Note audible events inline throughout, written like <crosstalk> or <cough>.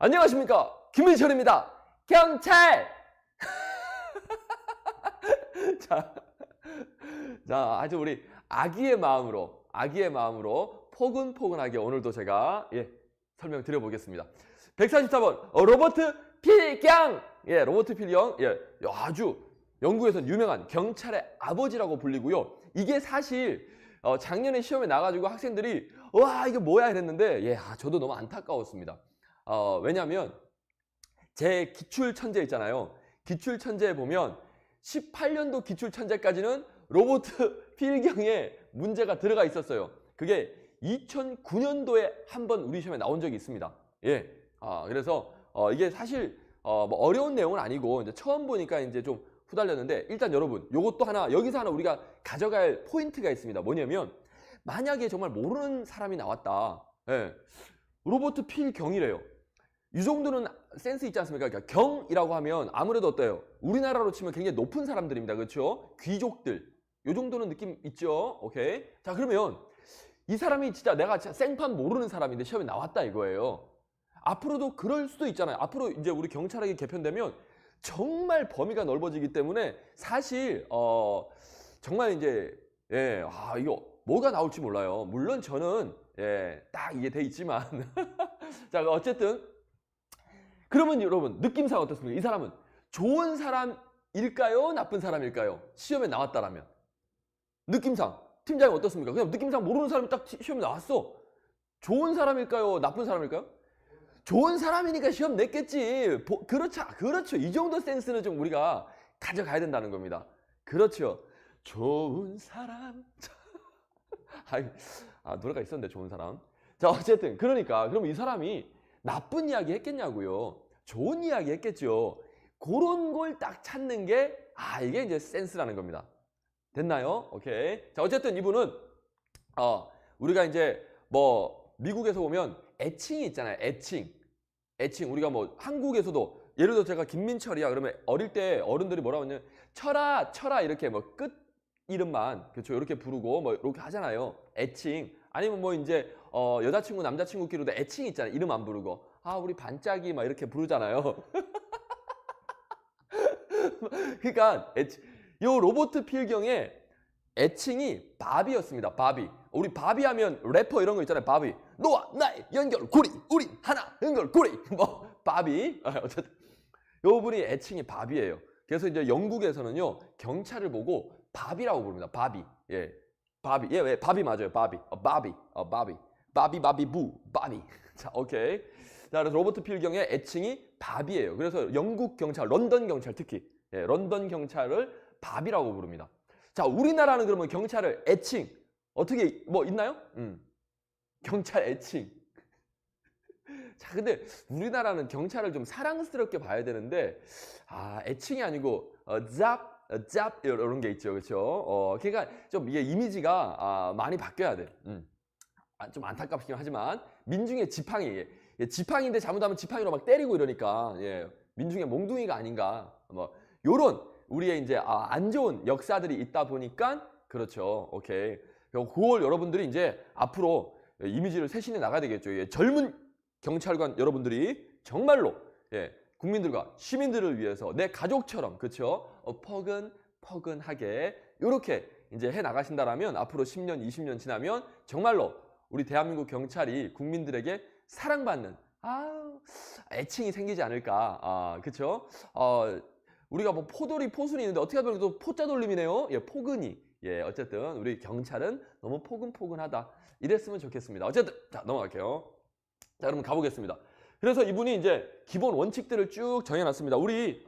안녕하십니까? 김민철입니다. 경찰! <laughs> 자, 자 아주 우리 아기의 마음으로 아기의 마음으로 포근포근하게 오늘도 제가 예 설명드려 보겠습니다. 144번 어, 로버트 필경! 예 로버트 필경 예 아주 영국에서 유명한 경찰의 아버지라고 불리고요. 이게 사실 어, 작년에 시험에 나가지고 학생들이 와 이게 뭐야? 이랬는데 예 아, 저도 너무 안타까웠습니다 어, 왜냐하면 제 기출 천재 있잖아요. 기출 천재에 보면 18년도 기출 천재까지는 로버트 <laughs> 필경의 문제가 들어가 있었어요. 그게 2009년도에 한 번 우리 시험에 나온 적이 있습니다. 예. 아, 그래서 어, 이게 사실 어, 뭐 어려운 내용은 아니고 이제 처음 보니까 이제 좀 후달렸는데 일단 여러분 요것도 하나 여기서 하나 우리가 가져갈 포인트가 있습니다. 뭐냐면 만약에 정말 모르는 사람이 나왔다. 예. 로버트 필경이래요. 이 정도는 센스 있지 않습니까? 그러니까 경이라고 하면 아무래도 어때요? 우리나라로 치면 굉장히 높은 사람들입니다. 그렇죠? 귀족들. 이 정도는 느낌 있죠? 오케이. 자, 그러면 이 사람이 진짜 내가 진짜 생판 모르는 사람인데 시험에 나왔다 이거예요. 앞으로도 그럴 수도 있잖아요. 앞으로 이제 우리 경찰학이 개편되면 정말 범위가 넓어지기 때문에 사실 어 정말 이제 예, 아 이거 뭐가 나올지 몰라요. 물론 저는 예, 딱 이게 돼 있지만 <laughs> 자, 어쨌든 그러면 여러분 느낌상 어떻습니까? 이 사람은 좋은 사람일까요? 나쁜 사람일까요? 시험에 나왔다라면 느낌상 팀장이 어떻습니까? 그냥 느낌상 모르는 사람이 딱 시- 시험에 나왔어. 좋은 사람일까요? 나쁜 사람일까요? 좋은 사람이니까 시험 냈겠지. 보- 그렇죠. 그렇죠. 이 정도 센스는 좀 우리가 가져가야 된다는 겁니다. 그렇죠. 좋은 사람. <laughs> 아, 노래가 있었는데 좋은 사람. 자, 어쨌든 그러니까 그럼 이 사람이 나쁜 이야기 했겠냐고요. 좋은 이야기 했겠죠. 그런 걸 딱 찾는 게 아, 이게 이제 센스라는 겁니다. 됐나요? 오케이. 자, 어쨌든 이분은 어, 우리가 이제 뭐 미국에서 보면 애칭이 있잖아요. 애칭. 애칭. 우리가 뭐 한국에서도 예를 들어 제가 김민철이야. 그러면 어릴 때 어른들이 뭐라고 하냐면 철아, 철아 이렇게 뭐 끝 이름만 그렇죠. 이렇게 부르고 뭐 이렇게 하잖아요. 애칭. 아니면 뭐 이제 어, 여자친구 남자친구끼리도 애칭 있잖아요. 이름 안 부르고. 아, 우리 반짝이 막 이렇게 부르잖아요. <laughs> 그러니까 애칭, 요 로버트 필경의 애칭이 바비였습니다. 바비. 우리 바비 하면 래퍼 이런 거 있잖아요. 바비. 너와 나의 연결고리. 우린 하나 연결고리. 뭐 바비. <laughs> 아, 어쨌든 요 분이 애칭이 바비예요. 그래서 이제 영국에서는요. 경찰을 보고 바비라고 부릅니다. 바비. 예. 바비. 예, 왜 바비 맞아요. 바비. 어, 바비. 어, 바비. 바비 바비 부. 바비. 자, 오케이. 자, 그래서 로버트 필경의 애칭이 바비예요. 그래서 영국 경찰, 런던 경찰 특히 예, 런던 경찰을 바비라고 부릅니다. 자, 우리나라는 그러면 경찰을 애칭 어떻게 뭐 있나요? 음. 경찰 애칭. <laughs> 자, 근데 우리나라는 경찰을 좀 사랑스럽게 봐야 되는데 아, 애칭이 아니고 어, 잡, 어, 잡 이런 게 있죠, 그렇죠? 어, 그러니까 좀 이게 이미지가 아, 많이 바뀌어야 돼. 음. 아, 좀 안타깝긴 하지만 민중의 지팡이, 예, 지팡이인데 잘못하면 지팡이로 막 때리고 이러니까 예, 민중의 몽둥이가 아닌가. 뭐 요런 우리의 이제 아, 안 좋은 역사들이 있다 보니까 그렇죠. 오케이. 그걸 여러분들이 이제 앞으로 이미지를 쇄신해 나가야 되겠죠. 예, 젊은 경찰관 여러분들이 정말로 예, 국민들과 시민들을 위해서 내 가족처럼 그렇죠. 어, 퍼근 퍼근하게 이렇게 이제 해 나가신다라면 앞으로 10년, 20년 지나면 정말로 우리 대한민국 경찰이 국민들에게 사랑받는 아우 애칭이 생기지 않을까. 아, 그렇죠? 어, 우리가 뭐 포돌이 포순이 있는데 어떻게 하면 또 포자 돌림이네요. 예, 포근이. 예, 어쨌든 우리 경찰은 너무 포근포근하다. 이랬으면 좋겠습니다. 어쨌든 자 넘어갈게요. 자, 그럼 가보겠습니다. 그래서 이분이 이제 기본 원칙들을 쭉 정해놨습니다. 우리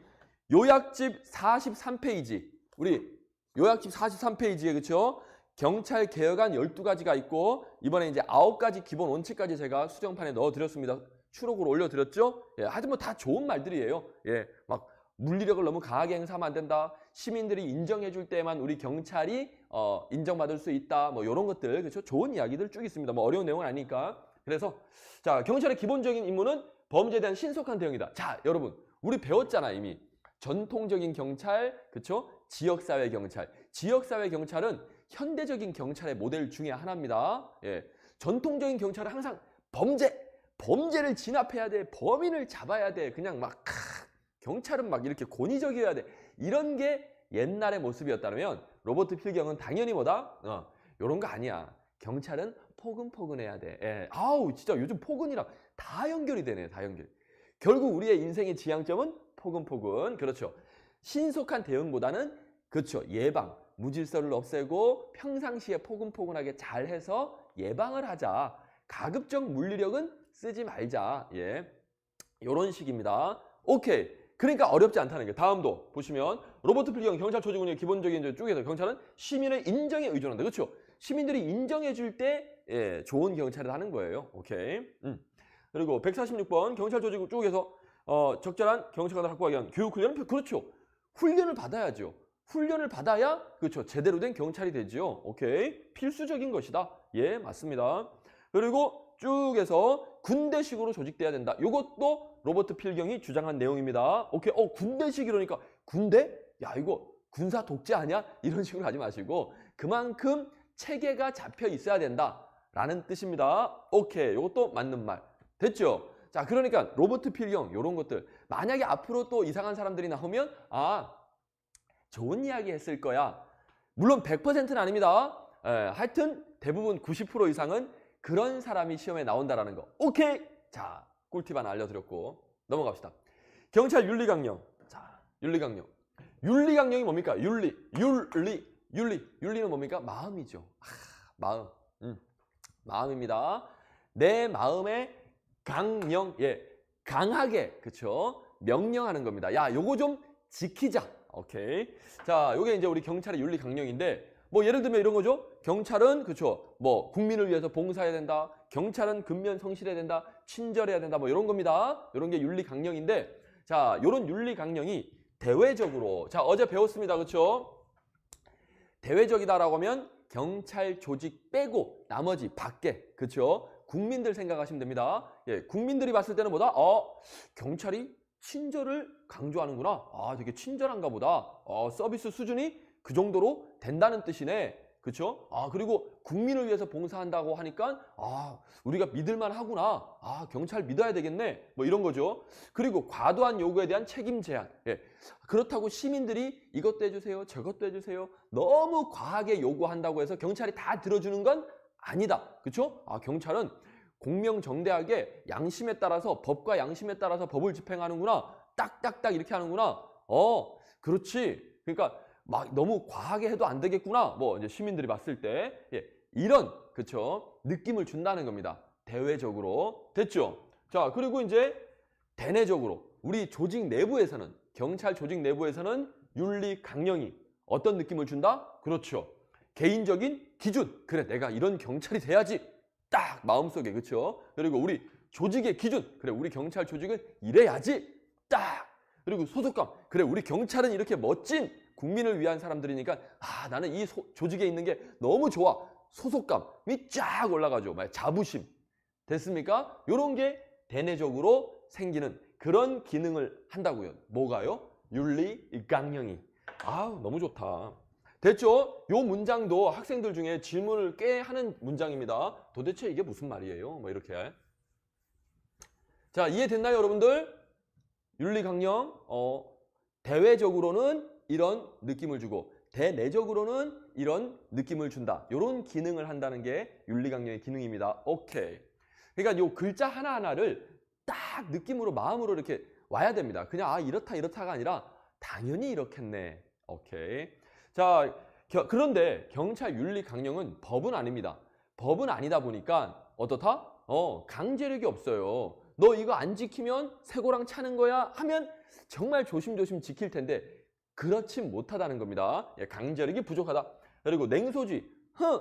요약집 43페이지, 우리 요약집 43페이지에 그쵸? 경찰 개혁안 12가지가 있고 이번에 이제 9가지 기본 원칙까지 제가 수정판에 넣어드렸습니다. 추록으로 올려드렸죠? 예, 뭐다 좋은 말들이에요. 예, 막 물리력을 너무 강하게 행사하면 안 된다. 시민들이 인정해 줄 때만 우리 경찰이 어, 인정받을 수 있다. 뭐 이런 것들 그렇죠? 좋은 이야기들 쭉 있습니다. 뭐 어려운 내용은 아니니까. 그래서 자 경찰의 기본적인 임무는 범죄에 대한 신속한 대응이다. 자 여러분 우리 배웠잖아 이미 전통적인 경찰 그렇죠? 지역사회 경찰. 지역사회 경찰은 현대적인 경찰의 모델 중에 하나입니다. 예, 전통적인 경찰은 항상 범죄 범죄를 진압해야 돼. 범인을 잡아야 돼. 그냥 막 캬, 경찰은 막 이렇게 권위적이어야 돼. 이런 게 옛날의 모습이었다면 로버트 필경은 당연히 뭐다? 어, 요런 거 아니야. 경찰은 포근포근해야 돼. 예. 아우 진짜 요즘 포근이랑 다 연결이 되네. 다 연결. 결국 우리의 인생의 지향점은 포근포근. 그렇죠. 신속한 대응보다는 그렇죠. 예방. 무질서를 없애고 평상시에 포근포근하게 잘 해서 예방을 하자. 가급적 물리력은 쓰지 말자. 예. 요런 식입니다. 오케이. 그러니까 어렵지 않다는 게 다음도 보시면 로버트 필경 경찰 조직 운영 기본적인 쪽에서 경찰은 시민의 인정에 의존한다. 그렇죠? 시민들이 인정해 줄때 예, 좋은 경찰을 하는 거예요. 오케이. 음. 그리고 146번 경찰 조직 쪽에서 어, 적절한 경찰관을 확보하기 위한 교육 훈련은 그렇죠. 훈련을 받아야죠. 훈련을 받아야 그렇죠. 제대로 된 경찰이 되죠. 오케이. 필수적인 것이다. 예, 맞습니다. 그리고 쭉 해서 군대식으로 조직돼야 된다. 이것도 로버트 필경이 주장한 내용입니다. 오케이. 어, 군대식 이러니까 군대? 야, 이거 군사 독재 아니야? 이런 식으로 하지 마시고 그만큼 체계가 잡혀 있어야 된다 라는 뜻입니다. 오케이. 이것도 맞는 말. 됐죠? 자, 그러니까 로버트 필경 이런 것들 만약에 앞으로 또 이상한 사람들이 나오면 아, 좋은 이야기 했을 거야. 물론 100%는 아닙니다. 에, 하여튼 대부분 90% 이상은 그런 사람이 시험에 나온다라는 거. 오케이. 자, 꿀팁 하나 알려드렸고 넘어갑시다. 경찰 윤리강령. 자, 윤리강령. 윤리강령이 뭡니까? 윤리, 윤리, 윤리. 윤리는 뭡니까? 마음이죠. 아, 마음. 음, 마음입니다. 내 마음의 강령, 예, 강하게, 그쵸? 명령하는 겁니다. 야, 요거 좀 지키자. 오케이. 자, 요게 이제 우리 경찰의 윤리 강령인데, 뭐 예를 들면 이런 거죠. 경찰은 그쵸. 뭐 국민을 위해서 봉사해야 된다. 경찰은 근면 성실해야 된다. 친절해야 된다. 뭐 이런 겁니다. 이런 게 윤리 강령인데, 자, 요런 윤리 강령이 대외적으로, 자, 어제 배웠습니다. 그쵸? 대외적이다라고 하면 경찰 조직 빼고 나머지 밖에, 그쵸? 국민들 생각하시면 됩니다. 예, 국민들이 봤을 때는 뭐다? 어, 경찰이 친절을 강조하는구나. 아, 되게 친절한가 보다. 어, 서비스 수준이 그 정도로 된다는 뜻이네. 그쵸? 아, 그리고 국민을 위해서 봉사한다고 하니까, 아, 우리가 믿을 만 하구나. 아, 경찰 믿어야 되겠네. 뭐 이런 거죠. 그리고 과도한 요구에 대한 책임 제한. 예. 그렇다고 시민들이 이것도 해 주세요. 저것도 해 주세요. 너무 과하게 요구한다고 해서 경찰이 다 들어주는 건 아니다. 그쵸? 아, 경찰은 공명정대하게 양심에 따라서 법과 양심에 따라서 법을 집행하는구나. 딱딱딱 이렇게 하는구나. 어, 그렇지. 그러니까 막 너무 과하게 해도 안 되겠구나. 뭐 이제 시민들이 봤을 때 예, 이런 그쵸 느낌을 준다는 겁니다. 대외적으로 됐죠. 자 그리고 이제 대내적으로 우리 조직 내부에서는 경찰 조직 내부에서는 윤리 강령이 어떤 느낌을 준다? 그렇죠. 개인적인 기준. 그래 내가 이런 경찰이 돼야지. 딱 마음속에 그렇죠. 그리고 우리 조직의 기준. 그래 우리 경찰 조직은 이래야지. 딱. 그리고 소속감. 그래 우리 경찰은 이렇게 멋진 국민을 위한 사람들이니까 아 나는 이 소- 조직에 있는 게 너무 좋아. 소속감이 쫙 올라가죠. 막 자부심. 됐습니까? 요런 게 대내적으로 생기는 그런 기능을 한다고요. 뭐가요? 윤리 강령이. 아우 너무 좋다. 됐죠? 요 문장도 학생들 중에 질문을 꽤 하는 문장입니다. 도대체 이게 무슨 말이에요? 뭐 이렇게. 자, 이해됐나요, 여러분들? 윤리 강령, 어, 대외적으로는 이런 느낌을 주고, 대내적으로는 이런 느낌을 준다. 이런 기능을 한다는 게 윤리 강령의 기능입니다. 오케이. 그러니까 요 글자 하나하나를 딱 느낌으로, 마음으로 이렇게 와야 됩니다. 그냥, 아, 이렇다, 이렇다가 아니라, 당연히 이렇겠네. 오케이. 자, 겨- 그런데 경찰 윤리 강령은 법은 아닙니다. 법은 아니다 보니까 어떻다? 어, 강제력이 없어요. 너 이거 안 지키면 세고랑 차는 거야 하면 정말 조심조심 지킬 텐데 그렇지 못하다는 겁니다. 예, 강제력이 부족하다. 그리고 냉소주의. 흥!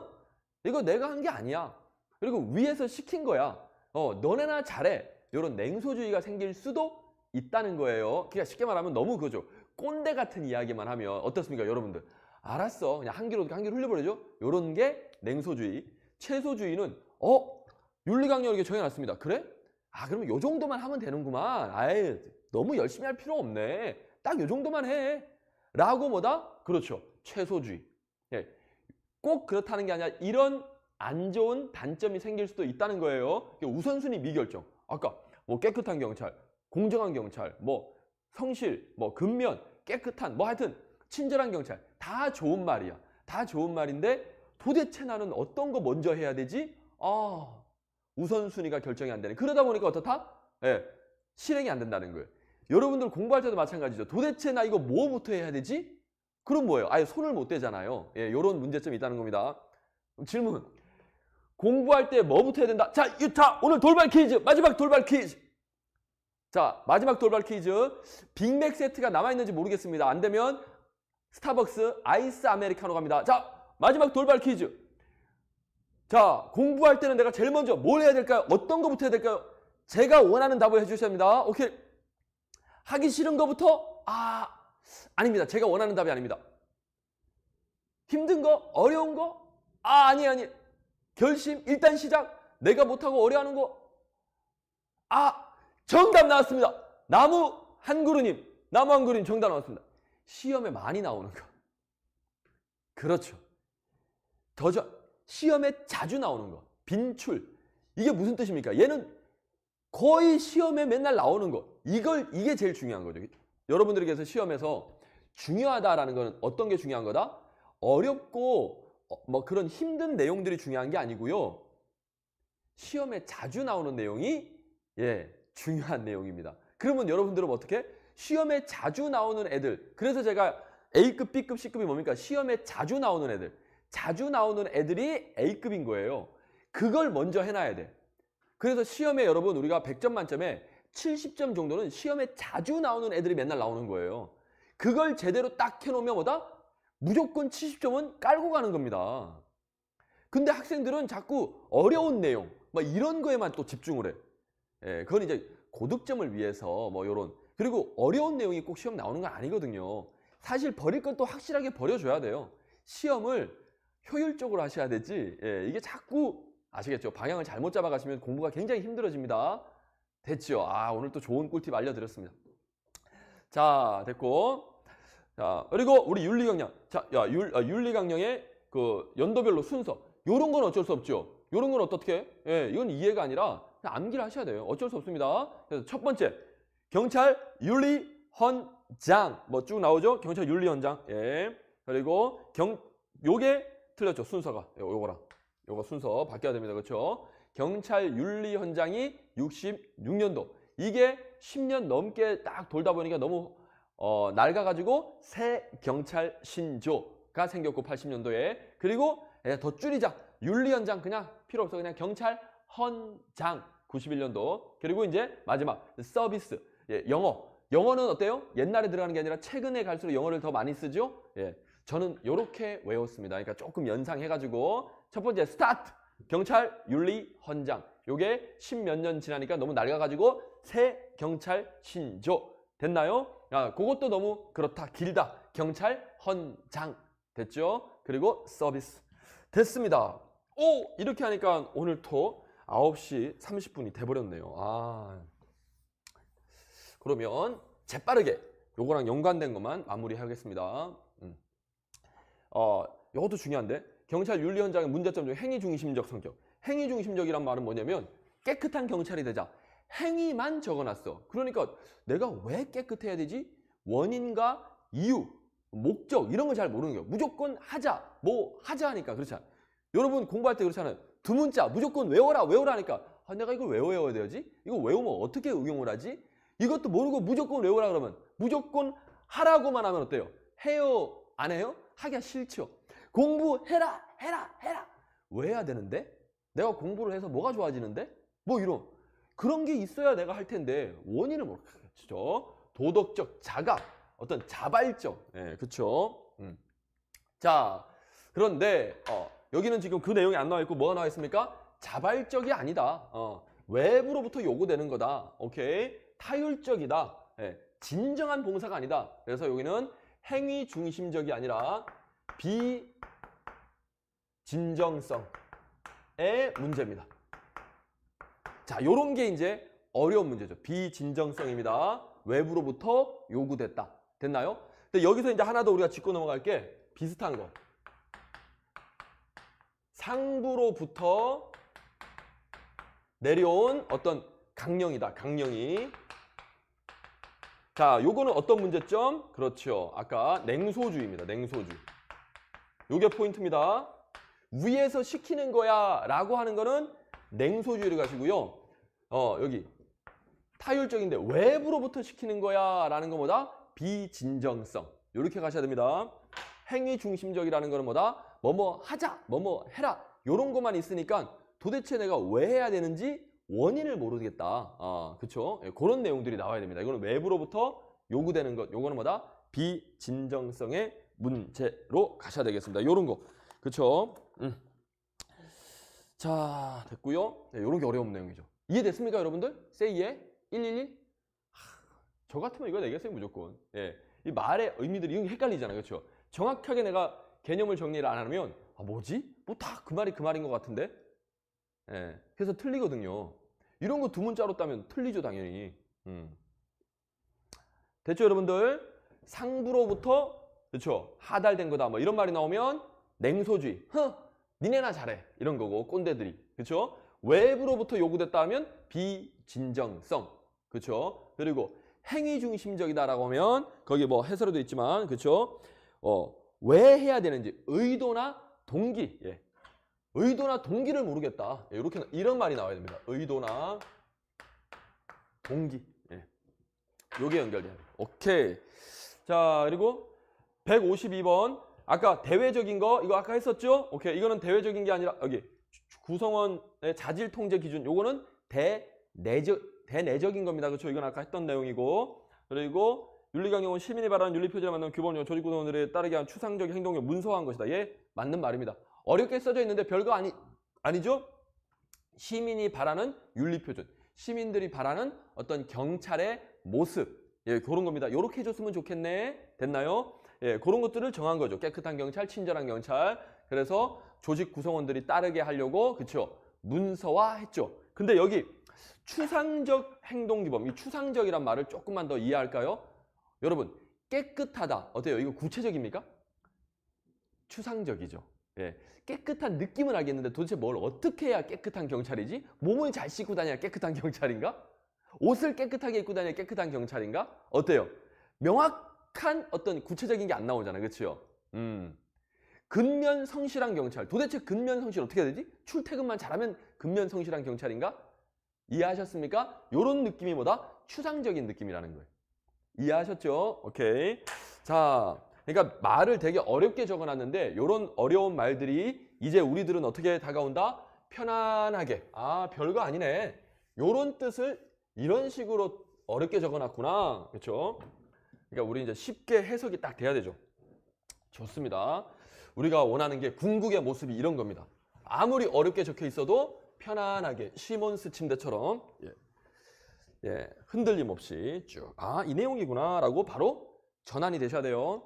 이거 내가 한 게 아니야. 그리고 위에서 시킨 거야. 어, 너네나 잘해. 이런 냉소주의가 생길 수도 있다는 거예요. 그러니까 쉽게 말하면 너무 그거죠. 꼰대 같은 이야기만 하면 어떻습니까, 여러분들? 알았어. 그냥 한 귀로 한 귀로 흘려버리죠. 요런 게 냉소주의. 채소주의는 어 윤리강령 이렇게 정해놨습니다. 그래? 아 그러면 요 정도만 하면 되는구만. 아예 너무 열심히 할 필요 없네. 딱 요 정도만 해. 라고 뭐다? 그렇죠. 채소주의. 예. 꼭 그렇다는 게 아니라 이런 안 좋은 단점이 생길 수도 있다는 거예요. 우선순위 미결정. 아까 뭐 깨끗한 경찰, 공정한 경찰, 뭐 성실, 뭐 근면, 깨끗한, 뭐 하여튼 친절한 경찰 다 좋은 말이야. 다 좋은 말인데 도대체 나는 어떤 거 먼저 해야 되지? 아 우선순위가 결정이 안 되네. 그러다 보니까 어떻다? 예, 실행이 안 된다는 거예요. 여러분들 공부할 때도 마찬가지죠. 도대체 나 이거 뭐부터 해야 되지? 그럼 뭐예요? 아예 손을 못 대잖아요. 예, 요런 문제점이 있다는 겁니다. 질문. 공부할 때 뭐부터 해야 된다? 자, 이- 자, 오늘 돌발 퀴즈. 마지막 돌발 퀴즈. 자, 마지막 돌발 퀴즈. 빅맥 세트가 남아있는지 모르겠습니다. 안 되면 스타벅스 아이스 아메리카노 갑니다. 자, 마지막 돌발 퀴즈. 자, 공부할 때는 내가 제일 먼저 뭘 해야 될까요? 어떤 거부터 해야 될까요? 제가 원하는 답을 해주셔야 합니다. 오케이. 하기 싫은 거부터? 아, 아닙니다. 제가 원하는 답이 아닙니다. 힘든 거? 어려운 거? 아, 아니, 아니. 결심? 일단 시작? 내가 못하고 어려워하는 거? 아, 정답 나왔습니다. 나무 한 그루님, 나무 한 그루님 정답 나왔습니다. 시험에 많이 나오는 거. 그렇죠. 더저 시험에 자주 나오는 거. 빈출. 이게 무슨 뜻입니까? 얘는 거의 시험에 맨날 나오는 거. 이걸 이게 제일 중요한 거죠. 여러분들에게서 시험에서 중요하다라는 거는 어떤 게 중요한 거다? 어렵고 어, 뭐 그런 힘든 내용들이 중요한 게 아니고요. 시험에 자주 나오는 내용이 예, 중요한 내용입니다. 그러면 여러분들은 어떻게? 시험에 자주 나오는 애들. 그래서 제가 A급, B급, C급이 뭡니까? 시험에 자주 나오는 애들. 자주 나오는 애들이 A급인 거예요. 그걸 먼저 해놔야 돼. 그래서 시험에 여러분 우리가 100점 만점에 70점 정도는 시험에 자주 나오는 애들이 맨날 나오는 거예요. 그걸 제대로 딱 해놓으면 뭐다? 무조건 70점은 깔고 가는 겁니다. 근데 학생들은 자꾸 어려운 내용, 막 이런 거에만 또 집중을 해. 예, 그건 이제 고득점을 위해서 뭐 요런. 그리고 어려운 내용이 꼭 시험 나오는 건 아니거든요. 사실 버릴 건또 확실하게 버려줘야 돼요. 시험을 효율적으로 하셔야 되지. 예, 이게 자꾸 아시겠죠? 방향을 잘못 잡아가시면 공부가 굉장히 힘들어집니다. 됐죠? 아, 오늘 또 좋은 꿀팁 알려드렸습니다. 자, 됐고. 자, 그리고 우리 윤리강령. 자, 야, 윤, 아, 윤리강령의 그 연도별로 순서. 요런 건 어쩔 수 없죠. 요런 건 어떻게? 예, 이건 이해가 아니라 암기를 하셔야 돼요. 어쩔 수 없습니다. 그래서 첫 번째, 경찰 윤리헌장. 뭐 쭉 나오죠? 경찰 윤리헌장. 예. 그리고 경, 요게 틀렸죠. 순서가. 요- 요거랑. 요거 순서 바뀌어야 됩니다. 그렇죠? 경찰 윤리헌장이 66년도. 이게 10년 넘게 딱 돌다 보니까 너무 어, 낡아가지고 새 경찰 신조가 생겼고 80년도에 그리고 예, 더 줄이자 윤리헌장 그냥 필요 없어 그냥 경찰 헌장 91년도 그리고 이제 마지막 서비스 예, 영어 영어는 어때요? 옛날에 들어가는 게 아니라 최근에 갈수록 영어를 더 많이 쓰죠. 예, 저는 이렇게 외웠습니다. 그러니까 조금 연상해가지고 첫 번째 스타트 경찰 윤리 헌장 요게 십몇 년 지나니까 너무 낡아가지고 새 경찰 신조 됐나요? 아, 그것도 너무 그렇다 길다 경찰 헌장 됐죠? 그리고 서비스 됐습니다. 오 이렇게 하니까 오늘 또 9시 30분이 돼버렸네요. 아 그러면 재빠르게 요거랑 연관된 것만 마무리하겠습니다. 음. 어, 이것도 중요한데 경찰 윤리 현장의 문제점 중 행위 중심적 성격. 행위 중심적이란 말은 뭐냐면 깨끗한 경찰이 되자 행위만 적어놨어. 그러니까 내가 왜 깨끗해야 되지? 원인과 이유, 목적 이런 걸 잘 모르는 거예요. 무조건 하자, 뭐 하자 하니까 그렇잖아. 여러분 공부할 때 그렇잖아요. 두 문자 무조건 외워라, 외워라 하니까 아, 내가 이걸 왜 외워야 되지? 이거 외우면 어떻게 응용을 하지? 이것도 모르고 무조건 외우라 그러면 무조건 하라고만 하면 어때요? 해요? 안 해요? 하기가 싫죠. 공부해라, 해라, 해라. 왜 해야 되는데? 내가 공부를 해서 뭐가 좋아지는데? 뭐 이런 그런 게 있어야 내가 할 텐데 원인은 모르겠죠. 도덕적 자각, 어떤 자발적, 예, 그렇죠. 음. 자, 그런데 어, 여기는 지금 그 내용이 안 나와 있고 뭐가 나와 있습니까? 자발적이 아니다. 어, 외부로부터 요구되는 거다. 오케이, 타율적이다. 예, 진정한 봉사가 아니다. 그래서 여기는 행위 중심적이 아니라 비진정성의 문제입니다. 자, 요런 게 이제 어려운 문제죠. 비진정성입니다. 외부로부터 요구됐다. 됐나요? 근데 여기서 이제 하나 더 우리가 짚고 넘어갈 게 비슷한 거. 상부로부터 내려온 어떤 강령이다. 강령이. 자, 요거는 어떤 문제점? 그렇죠. 아까 냉소주의입니다. 냉소주의. 요게 포인트입니다. 위에서 시키는 거야 라고 하는 거는 냉소주의를 가시고요. 어, 여기 타율적인데 외부로부터 시키는 거야 라는 거보다 비진정성. 이렇게 가셔야 됩니다. 행위 중심적이라는 거는 뭐다? 뭐뭐 하자, 뭐뭐 해라. 요런 것만 있으니까 도대체 내가 왜 해야 되는지 원인을 모르겠다. 아, 그쵸? 예, 그런 내용들이 나와야 됩니다. 이거는 외부로부터 요구되는 것. 요거는 뭐다? 비진정성의 문제로 가셔야 되겠습니다. 요런 거. 그쵸? 음. 자, 됐고요. 네, 요런 게 어려운 내용이죠. 이해됐습니까, 여러분들? 세이 이해? 111? 저 같으면 이거 내겠어요, 무조건. 예. 이 말의 의미들이 헷갈리잖아요. 그렇죠? 정확하게 내가 개념을 정리를 안 하면 아, 뭐지? 뭐 다 그 말이 그 말인 것 같은데? 예. 그래서 틀리거든요. 이런 거 두 문자로 따면 틀리죠, 당연히. 음. 됐죠, 여러분들? 상부로부터 그렇죠? 하달된 거다. 뭐 이런 말이 나오면 냉소주의. 흥, 니네나 잘해. 이런 거고 꼰대들이. 그렇죠? 외부로부터 요구됐다 하면 비진정성. 그렇죠? 그리고 행위 중심적이다라고 하면 거기 뭐 해설에도 있지만 그렇죠? 어, 왜 해야 되는지 의도나 동기. 예. 의도나 동기를 모르겠다. 예, 이렇게 이런 말이 나와야 됩니다. 의도나 동기. 예. 요게 연결돼야 돼요. 오케이. 자, 그리고 152번. 아까 대외적인 거 이거 아까 했었죠? 오케이. 이거는 대외적인 게 아니라 여기 구성원의 자질 통제 기준 요거는 대내적 대내적인 겁니다. 그렇죠? 이건 아까 했던 내용이고. 그리고 윤리강령은 시민이 발하는 윤리표지를 만든 규범령 조직 구성원들에 따르게 한 추상적 행동을 문서화한 것이다. 예, 맞는 말입니다. 어렵게 써져 있는데 별거 아니 아니죠? 시민이 바라는 윤리표준, 시민들이 바라는 어떤 경찰의 모습, 예, 그런 겁니다. 이렇게 해줬으면 좋겠네. 됐나요? 예, 그런 것들을 정한 거죠. 깨끗한 경찰, 친절한 경찰. 그래서 조직 구성원들이 따르게 하려고, 그쵸? 문서화 했죠. 근데 여기 추상적 행동기범, 이 추상적이란 말을 조금만 더 이해할까요? 여러분, 깨끗하다. 어때요? 이거 구체적입니까? 추상적이죠. 예. 깨끗한 느낌은 알겠는데 도대체 뭘 어떻게 해야 깨끗한 경찰이지? 몸을 잘 씻고 다녀야 깨끗한 경찰인가? 옷을 깨끗하게 입고 다녀야 깨끗한 경찰인가? 어때요? 명확한 어떤 구체적인 게 안 나오잖아요. 그렇죠? 음. 근면 성실한 경찰. 도대체 근면 성실 어떻게 해야 되지? 출퇴근만 잘하면 근면 성실한 경찰인가? 이해하셨습니까? 요런 느낌이 뭐다? 추상적인 느낌이라는 거예요. 이해하셨죠? 오케이. 자, 그러니까 말을 되게 어렵게 적어놨는데 요런 어려운 말들이 이제 우리들은 어떻게 다가온다? 편안하게. 아, 별거 아니네. 요런 뜻을 이런 식으로 어렵게 적어놨구나. 그렇죠? 그러니까 우리 이제 쉽게 해석이 딱 돼야 되죠. 좋습니다. 우리가 원하는 게 궁극의 모습이 이런 겁니다. 아무리 어렵게 적혀 있어도 편안하게 시몬스 침대처럼 예, 예, 흔들림 없이 쭉 아 이 내용이구나 라고 바로 전환이 되셔야 돼요.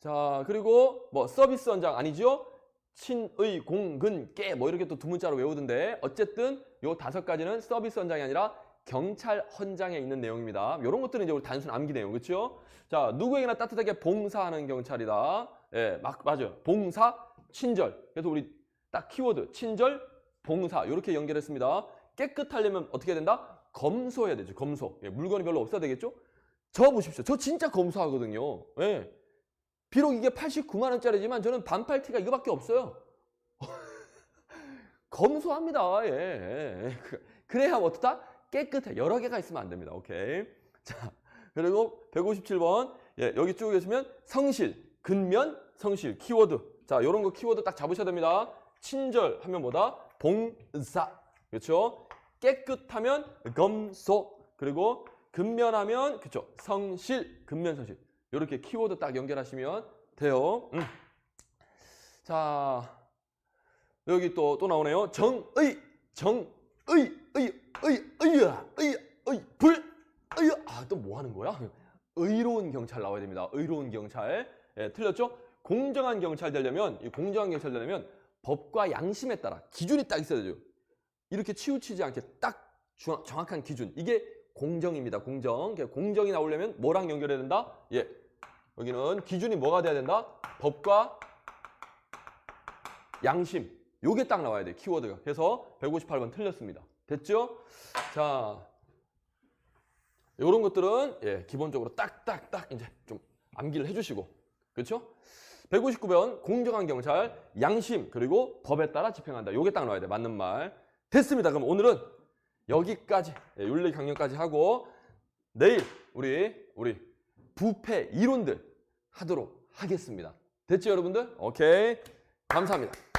자 그리고 뭐 서비스 원장 아니죠? 친의 공근 깨 뭐 이렇게 또 두 문자로 외우던데 어쨌든 요 다섯 가지는 서비스 원장이 아니라 경찰 헌장에 있는 내용입니다. 이런 것들은 이제 우리 단순 암기 내용, 그렇죠? 자, 누구에게나 따뜻하게 봉사하는 경찰이다. 예, 막 맞아요. 봉사, 친절. 그래서 우리 딱 키워드 친절, 봉사 이렇게 연결했습니다. 깨끗하려면 어떻게 된다? 검소해야 되죠. 검소. 예, 물건이 별로 없어야 되겠죠? 저 보십시오. 저 진짜 검소하거든요. 예. 비록 이게 89만 원짜리지만 저는 반팔 티가 이거밖에 없어요. <laughs> 검소합니다. 예, 예. 그- 그래야 어떻다? 깨끗해. 여러 개가 있으면 안 됩니다. 오케이. 자, 그리고 157번. 예, 여기 쭉 계시면 성실, 근면, 성실, 키워드. 자, 이런 거 키워드 딱 잡으셔야 됩니다. 친절 하면 뭐다? 봉사. 그렇죠? 깨끗하면 검소. 그리고 근면하면 그렇죠? 성실, 근면, 성실. 이렇게 키워드 딱 연결하시면 돼요. 음. 자, 여기 또, 또 나오네요. 정의, 정의, 의, 의, 의야, 의, 의, 불, 의, 아, 또 뭐 하는 거야? 의로운 경찰 나와야 됩니다. 의로운 경찰. 예, 틀렸죠? 공정한 경찰 되려면, 이 공정한 경찰 되려면 법과 양심에 따라 기준이 딱 있어야 되죠. 이렇게 치우치지 않게 딱 주- 정확한 기준. 이게 공정입니다. 공정. 공정이 나오려면 뭐랑 연결해야 된다? 예. 여기는 기준이 뭐가 돼야 된다? 법과 양심. 요게 딱 나와야 돼 키워드가. 그래서 158번 틀렸습니다. 됐죠? 자, 요런 것들은 예, 기본적으로 딱딱딱 이제 좀 암기를 해 주시고 그렇죠? 159번 공정한 경찰 양심 그리고 법에 따라 집행한다. 요게 딱 나와야 돼 맞는 말. 됐습니다. 그럼 오늘은 여기까지 예, 윤리 강령까지 하고 내일 우리 우리 부패 이론들 하도록 하겠습니다. 됐죠 여러분들? 오케이 감사합니다.